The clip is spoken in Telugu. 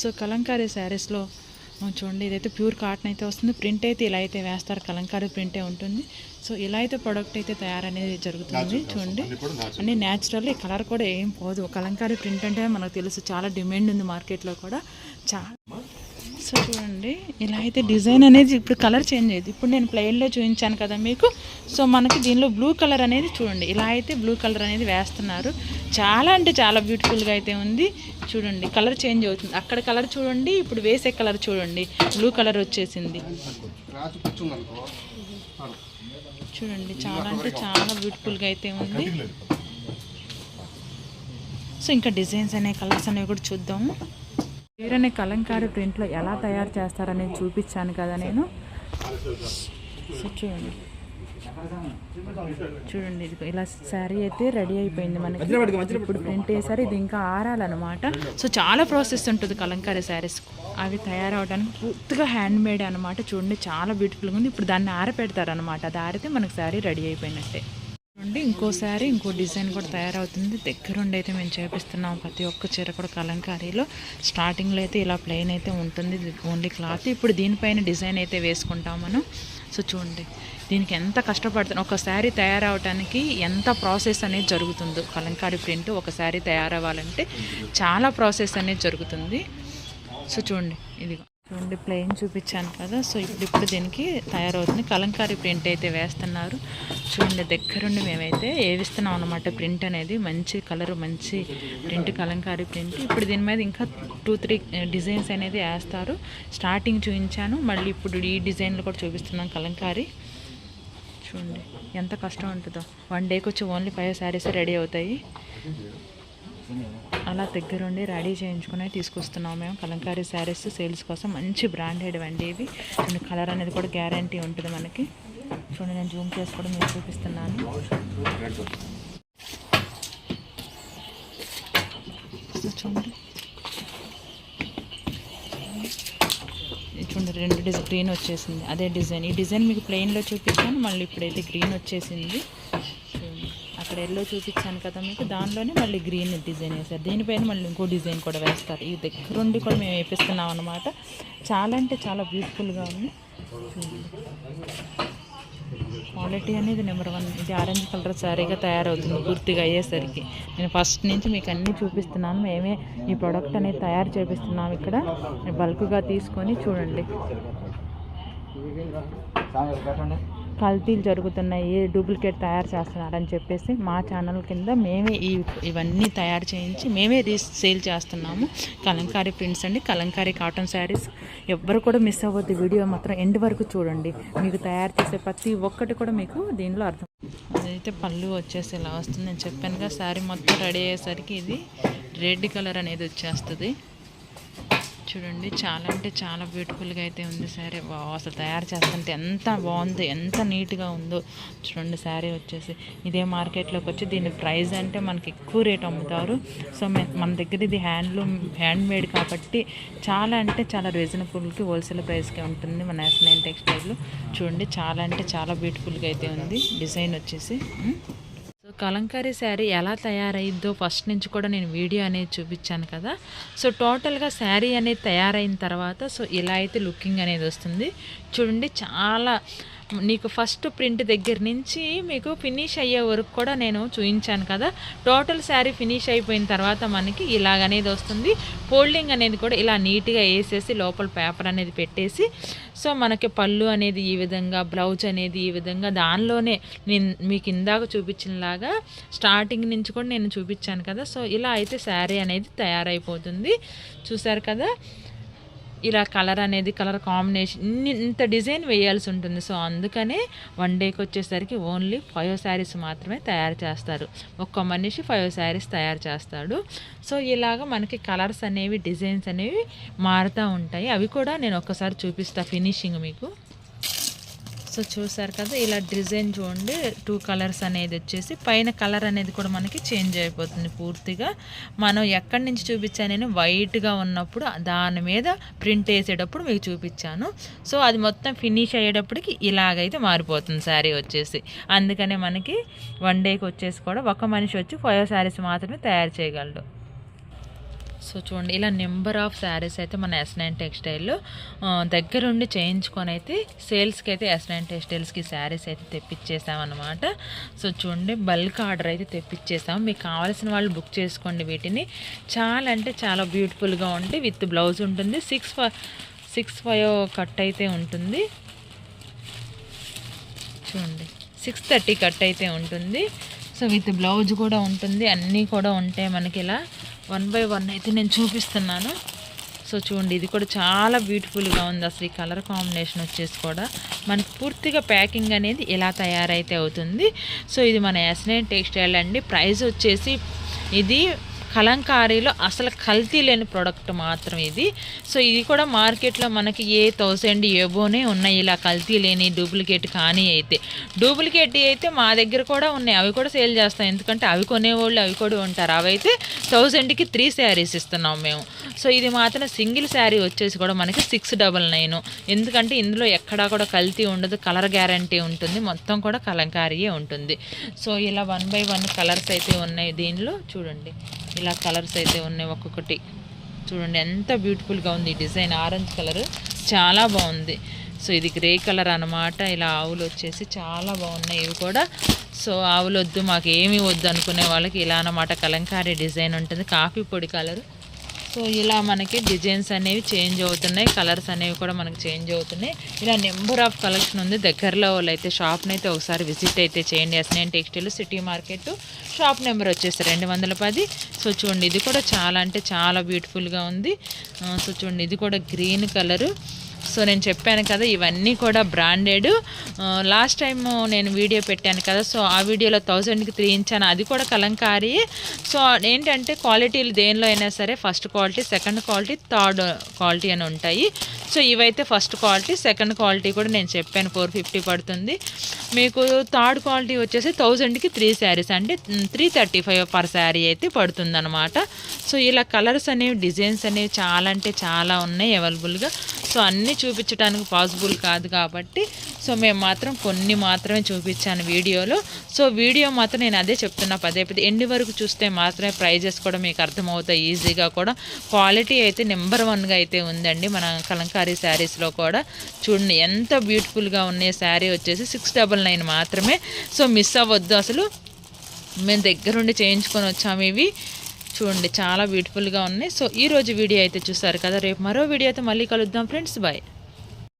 సో కలంకారీ శారీస్లో చూడండి ఇదైతే ప్యూర్ కాటన్ అయితే వస్తుంది. ప్రింట్ అయితే ఇలా అయితే వేస్తారు. కలంకారీ ప్రింటే ఉంటుంది. సో ఇలా అయితే ప్రోడక్ట్ అయితే తయారనేది జరుగుతుంది. చూడండి. అన్ని న్యాచురల్. ఈ కలర్ కూడా ఏం పోదు. కలంకారీ ప్రింట్ అంటే మనకు తెలుసు చాలా డిమాండ్ ఉంది మార్కెట్లో కూడా. చాలా సో చూడండి. ఇలా అయితే డిజైన్ అనేది ఇప్పుడు కలర్ చేంజ్ అయ్యింది. ఇప్పుడు నేను ప్లెయిన్లో చూపించాను కదా మీకు. సో మనకి దీనిలో బ్లూ కలర్ అనేది చూడండి. ఇలా అయితే బ్లూ కలర్ అనేది వేస్తున్నారు. చాలా అంటే చాలా బ్యూటిఫుల్గా అయితే ఉంది. చూడండి కలర్ చేంజ్ అవుతుంది. అక్కడ కలర్ చూడండి ఇప్పుడు వేసే కలర్ చూడండి. బ్లూ కలర్ వచ్చేసింది. చూడండి చాలా అంటే చాలా బ్యూటిఫుల్గా అయితే ఉంది. సో ఇంకా డిజైన్స్ అనే కలర్స్ అనేవి కూడా చూద్దాము వేరనే కలంకారీ ప్రింట్లో ఎలా తయారు చేస్తారనేది చూపించాను కదా నేను. సో చూడండి. చూడండి ఇది ఇలా శారీ అయితే రెడీ అయిపోయింది మనకి. ఇప్పుడు ప్రింట్ వేసారు ఇది ఇంకా ఆరాలన్నమాట. సో చాలా ప్రాసెస్ ఉంటుంది కలంకారీ శారీస్ అవి తయారవడానికి పూర్తిగా హ్యాండ్ మేడ్ అనమాట చూడండి చాలా బ్యూటిఫుల్గా ఉంది. ఇప్పుడు దాన్ని ఆరపెడతారనమాట అది ఆరితే మనకి శారీ రెడీ అయిపోయినట్టే. చూడండి ఇంకో శారీ ఇంకో డిజైన్ కూడా తయారవుతుంది. దగ్గరుండి అయితే మేము చేపిస్తున్నాం ప్రతి ఒక్క చీర కూడా కలంకారీలో. స్టార్టింగ్లో అయితే ఇలా ప్లెయిన్ అయితే ఉంటుంది. ఓన్లీ క్లాత్ ఇప్పుడు దీనిపైన డిజైన్ అయితే వేసుకుంటాం మనం. సో చూడండి దీనికి ఎంత కష్టపడుతున్నాం ఒక శారీ తయారవడానికి ఎంత ప్రాసెస్ అనేది జరుగుతుందో. కలంకారీ ప్రింట్ ఒక శారీ తయారవ్వాలంటే చాలా ప్రాసెస్ అనేది జరుగుతుంది. సో చూడండి ఇదిగో. చూడండి ప్లెయిన్ చూపించాను కదా సో ఇప్పుడు ఇప్పుడు దీనికి తయారవుతుంది. కలంకారీ ప్రింట్ అయితే వేస్తున్నారు. చూడండి దగ్గరుండి మేమైతే వేవిస్తున్నాం అనమాట ప్రింట్ అనేది. మంచి కలర్ మంచి ప్రింట్ కలంకారీ ప్రింట్ ఇప్పుడు దీని మీద ఇంకా టూ త్రీ డిజైన్స్ అనేది వేస్తారు. స్టార్టింగ్ చూపించాను. మళ్ళీ ఇప్పుడు ఈ డిజైన్లు కూడా చూపిస్తున్నాం కలంకారీ. చూడండి ఎంత కష్టం ఉంటుందో. వన్ డేకి వచ్చి ఓన్లీ ఫైవ్ శారీస్ రెడీ అవుతాయి. అలా దగ్గరుండి రెడీ చేయించుకుని తీసుకొస్తున్నాం మేము. కలంకారీ శారీస్ సేల్స్ కోసం మంచి బ్రాండెడ్ అండి ఇవి. అండ్ కలర్ అనేది కూడా గ్యారంటీ ఉంటుంది మనకి. చూడండి నేను జూమ్ చేసి కూడా మీకు చూపిస్తున్నాను. చూడండి. చూడండి రెండు డిజైన్ గ్రీన్ వచ్చేసింది. అదే డిజైన్. ఈ డిజైన్ మీకు ప్లెయిన్లో చూపిస్తాను. మళ్ళీ ఇప్పుడైతే గ్రీన్ వచ్చేసింది. చూడండి ఎల్లో చూపించాను కదా మీకు దానిలోనే మళ్ళీ గ్రీన్ డిజైన్ వేస్తారు దీనిపైన మళ్ళీ ఇంకో డిజైన్ కూడా వేస్తారు. ఈ దగ్గరుండి కూడా మేము వేపిస్తున్నాం అనమాట చాలా అంటే చాలా బ్యూటిఫుల్గా ఉంది. క్వాలిటీ అనేది నెంబర్ వన్ ఇది ఆరెంజ్ కలర్ సారీగా తయారవుతుంది పూర్తిగా అయ్యేసరికి. నేను ఫస్ట్ నుంచి మీకు అన్నీ చూపిస్తున్నాను. మేమే ఈ ప్రోడక్ట్ అనేది తయారు చేపిస్తున్నాం ఇక్కడ. బల్క్గా తీసుకొని చూడండి. కల్తీలు జరుగుతున్నాయి డూప్లికేట్ తయారు చేస్తున్నారని చెప్పేసి మా ఛానల్ కింద మేమే ఈ ఇవన్నీ తయారు చేయించి మేమే రీ సేల్ చేస్తున్నాము. కలంకారీ ప్రింట్స్ అండి కలంకారీ కాటన్ శారీస్. ఎవ్వరు కూడా మిస్ అవ్వద్దు వీడియో మాత్రం ఎండ్ వరకు చూడండి. మీకు తయారు చేసే ప్రతి ఒక్కటి కూడా మీకు దీనిలో అర్థం అదైతే పళ్ళు వచ్చేసి ఇలా వస్తుంది. నేను చెప్పానుగా శారీ మొత్తం రెడీ అయ్యేసరికి ఇది రెడ్ కలర్ అనేది వచ్చేస్తుంది. చూడండి చాలా అంటే చాలా బ్యూటిఫుల్గా అయితే ఉంది శారీ. అసలు తయారు చేస్తుంటే ఎంత బాగుందో ఎంత నీట్గా ఉందో. చూడండి శారీ వచ్చేసి ఇదే మార్కెట్లోకి వచ్చి దీని ప్రైస్ అంటే మనకి ఎక్కువ రేట్ అమ్ముతారు. సో మే- మన దగ్గర ఇది హ్యాండ్లూమ్ హ్యాండ్ మేడ్ కాబట్టి చాలా అంటే చాలా రీజనబుల్కి హోల్సేల్ ప్రైస్కి ఉంటుంది మన ఎస్ నైన్ టెక్స్టైల్ చూడండి చాలా అంటే చాలా బ్యూటిఫుల్గా అయితే ఉంది. డిజైన్ వచ్చేసి కలంకారీ శారీ ఎలా తయారైద్దో ఫస్ట్ నుంచి కూడా నేను వీడియో అనేది చూపించాను కదా. సో టోటల్గా శారీ అనేది తయారైన తర్వాత సో ఇలా అయితే లుకింగ్ అనేది వస్తుంది. చూడండి చాలా నీకు ఫస్ట్ ప్రింట్ దగ్గర నుంచి మీకు ఫినిష్ అయ్యే వరకు కూడా నేను చూపించాను కదా. టోటల్ శారీ ఫినిష్ అయిపోయిన తర్వాత మనకి ఇలాగనేది వస్తుంది. ఫోల్డింగ్ అనేది కూడా ఇలా నీట్గా వేసేసి లోపల పేపర్ అనేది పెట్టేసి సో మనకి పళ్ళు అనేది ఈ విధంగా బ్లౌజ్ అనేది ఈ విధంగా దానిలోనే నేను మీకు ఇందాక చూపించినలాగా స్టార్టింగ్ నుంచి కూడా నేను చూపించాను కదా. సో ఇలా అయితే శారీ అనేది తయారైపోతుంది. చూసారు కదా? ఇలా కలర్ అనేది కలర్ కాంబినేషన్ ఇంత డిజైన్ వేయాల్సి ఉంటుంది. సో అందుకనే వన్ డేకి వచ్చేసరికి ఓన్లీ ఫైవ్ శారీస్ మాత్రమే తయారు చేస్తారు. ఒక్క మనిషి ఫైవ్ శారీస్ తయారు చేస్తాడు. సో ఇలాగ మనకి కలర్స్ అనేవి డిజైన్స్ అనేవి మారుతూ ఉంటాయి. అవి కూడా నేను ఒక్కసారి చూపిస్తా ఫినిషింగ్ మీకు. సో చూసారు కదా ఇలా డిజైన్ చూడండి. టూ కలర్స్ అనేది వచ్చేసి పైన కలర్ అనేది కూడా మనకి చేంజ్ అయిపోతుంది పూర్తిగా. మనం ఎక్కడి నుంచి చూపించాను నేను? వైట్గా ఉన్నప్పుడు దాని మీద ప్రింట్ వేసేటప్పుడు మీకు చూపించాను. సో అది మొత్తం ఫినిష్ అయ్యేటప్పటికి ఇలాగైతే మారిపోతుంది శారీ వచ్చేసి. అందుకనే మనకి వన్ డేకి వచ్చేసి కూడా ఒక మనిషి వచ్చి ఫైవ్ శారీస్ మాత్రమే తయారు చేయగలడు. సో చూడండి ఇలా నెంబర్ ఆఫ్ శారీస్ అయితే మన ఎస్ నైన్ టెక్స్టైల్లో దగ్గరుండి చేయించుకొని అయితే సేల్స్కి అయితే ఎస్ నైన్ టెక్స్టైల్స్కి శారీస్ అయితే తెప్పించేసామన్నమాట సో చూడండి బల్క్ ఆర్డర్ అయితే తెప్పించేసాం మీకు కావాల్సిన వాళ్ళు బుక్ చేసుకోండి వీటిని. చాలా అంటే చాలా బ్యూటిఫుల్గా ఉంటే విత్ బ్లౌజ్ ఉంటుంది. సిక్స్ సిక్స్ ఫైవ్ కట్ అయితే ఉంటుంది. చూడండి సిక్స్ థర్టీ కట్ అయితే ఉంటుంది. సో విత్ బ్లౌజ్ కూడా ఉంటుంది. అన్నీ కూడా ఉంటాయి మనకి ఇలా. వన్ బై వన్ అయితే నేను చూపిస్తున్నాను. సో చూడండి ఇది కూడా చాలా బ్యూటిఫుల్గా ఉంది. అసలు ఈ కలర్ కాంబినేషన్ వచ్చేసి కూడా మనకి పూర్తిగా ప్యాకింగ్ అనేది ఎలా తయారైతే అవుతుంది. సో ఇది మన ఎస్నైన్ టెక్స్టైల్ అండి. ప్రైస్ వచ్చేసి ఇది కలంకారీలో అసలు కల్తీ లేని ప్రోడక్ట్ మాత్రం ఇది. సో ఇది కూడా మార్కెట్లో మనకి ఏ థౌసండ్ ఏబోనే ఉన్నాయి. ఇలా కల్తీ లేని డూప్లికేట్ కానీ అయితే. డూప్లికేట్ అయితే మా దగ్గర కూడా ఉన్నాయి. అవి కూడా సేల్ చేస్తాం. ఎందుకంటే అవి కొనేవాళ్ళు అవి కూడా ఉంటారు. అవి అయితే థౌజండ్కి త్రీ శారీస్ ఇస్తున్నాం మేము. సో ఇది మాత్రం సింగిల్ శారీ వచ్చేసి కూడా మనకి సిక్స్ డబల్ నైన్. ఎందుకంటే ఇందులో ఎక్కడా కూడా కల్తీ ఉండదు. కలర్ గ్యారంటీ ఉంటుంది. మొత్తం కూడా కలంకారీయే ఉంటుంది. సో ఇలా వన్ బై వన్ కలర్స్ అయితే ఉన్నాయి దీనిలో. చూడండి. ఇలా కలర్స్ అయితే ఉన్నాయి ఒక్కొక్కటి. చూడండి ఎంత బ్యూటిఫుల్గా ఉంది ఈ డిజైన్. Orange colour. చాలా బాగుంది. సో ఇది గ్రే కలర్ అన్నమాట. ఇలా ఆవులు వచ్చేసి చాలా బాగున్నాయి ఇవి కూడా. సో ఆవులు వద్దు మాకు ఏమీ వద్దు అనుకునే వాళ్ళకి ఇలా అన్నమాట కలంకారీ డిజైన్ ఉంటుంది. కాఫీ పొడి కలర్. సో ఇలా మనకి డిజైన్స్ అనేవి చేంజ్ అవుతున్నాయి కలర్స్ అనేవి కూడా మనకి చేంజ్ అవుతున్నాయి. ఇలా నెంబర్ ఆఫ్ కలెక్షన్ ఉంది. దగ్గరలో వాళ్ళు అయితే షాప్ని అయితే ఒకసారి విజిట్ అయితే చేయండి. SN textile city market shop number వచ్చేసి రెండు వందల పది. సో చూడండి ఇది కూడా చాలా అంటే చాలా బ్యూటిఫుల్గా ఉంది. సో చూడండి ఇది కూడా గ్రీన్ కలరు. సో నేను చెప్పాను కదా ఇవన్నీ కూడా బ్రాండెడ్ లాస్ట్ టైం నేను వీడియో పెట్టాను కదా సో ఆ వీడియోలో థౌజండ్కి త్రీ ఇంచాను అది కూడా కలంకారీ. సో ఏంటంటే క్వాలిటీలు దేనిలో అయినా సరే first quality second quality third quality అని ఉంటాయి. సో ఇవైతే ఫస్ట్ క్వాలిటీ సెకండ్ క్వాలిటీ కూడా నేను చెప్పాను ఫోర్ ఫిఫ్టీ పడుతుంది. మీకు థర్డ్ క్వాలిటీ వచ్చేసి థౌజండ్కి త్రీ శారీస్ అంటే three thirty five per sari అయితే పడుతుందన్నమాట. సో ఇలా కలర్స్ అనేవి డిజైన్స్ అనేవి చాలా అంటే చాలా ఉన్నాయి అవైలబుల్గా సో అన్నీ చూపించడానికి పాసిబుల్ కాదు కాబట్టి సో మేము మాత్రం కొన్ని మాత్రమే చూపించాను వీడియోలో. సో వీడియో మాత్రం నేను అదే చెప్తున్నా పదే పదే. ఎండి వరకు చూస్తే మాత్రమే ప్రైజెస్ కూడా మీకు అర్థమవుతాయి ఈజీగా కూడా. క్వాలిటీ అయితే నెంబర్ వన్గా అయితే ఉందండి మన కలంకారీ శారీస్లో కూడా. చూడండి ఎంత బ్యూటిఫుల్గా ఉన్నాయి శారీ వచ్చేసి సిక్స్ డబల్ నైన్ మాత్రమే. సో మిస్ అవ్వద్దు అసలు. మేము దగ్గరుండి చేయించుకొని వచ్చాము ఇవి. చూడండి చాలా బ్యూటిఫుల్గా ఉన్నాయి. సో ఈ రోజు వీడియో అయితే చూసారు కదా రేపు మరో వీడియో అయితే మళ్ళీ కలుద్దాం ఫ్రెండ్స్. బాయ్